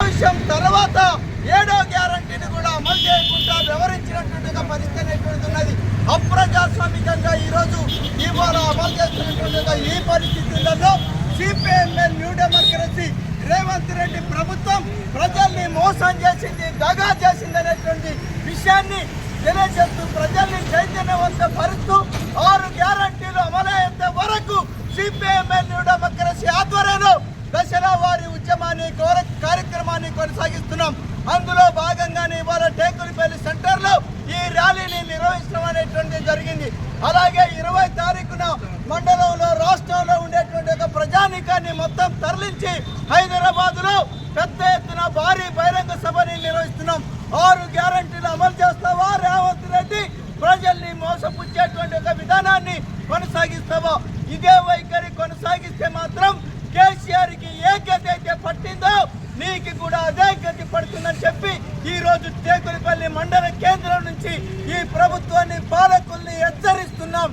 విషయం తర్వాత ఏడో గ్యారంటీని కూడా అమలు చేయకుండా వివరించినటువంటి పరిస్థితి పెడుతున్నది అప్రజాస్వామికంగా ఈరోజు ఇవాళ అమలు చేస్తున్నటువంటి ఈ పరిస్థితులలో CPML new democracy Revanth Reddy ప్రభుత్వం ప్రజల్ని మోసం చేసింది దగా చేసింది విషయాన్ని తెలియజేస్తూ ప్రజల్ని చైతన్యవంత పరుస్తూ సిపిఎంఎల్ ఆధ్వర్యంలో దశలా వారి ఉద్యమాన్ని కార్యక్రమాన్ని కొనసాగిస్తున్నాం. అందులో భాగంగానే ఇవాళ టేకులపల్లి సెంటర్లో ఈ ర్యాలీని నిర్వహించడం అనేటువంటిది జరిగింది. అలాగే ఇరవై తారీఖున మండలంలో రాష్ట్రంలో ఉండేటువంటి ఒక ప్రజానీకాన్ని మొత్తం తరలించి హైదరాబాద్ కూడా అదే గట్టి పడుతుందని చెప్పి ఈ రోజు టేకులపల్లి మండల కేంద్రం నుంచి ఈ ప్రభుత్వాన్ని పాలకుల్ని హెచ్చరిస్తున్నాం.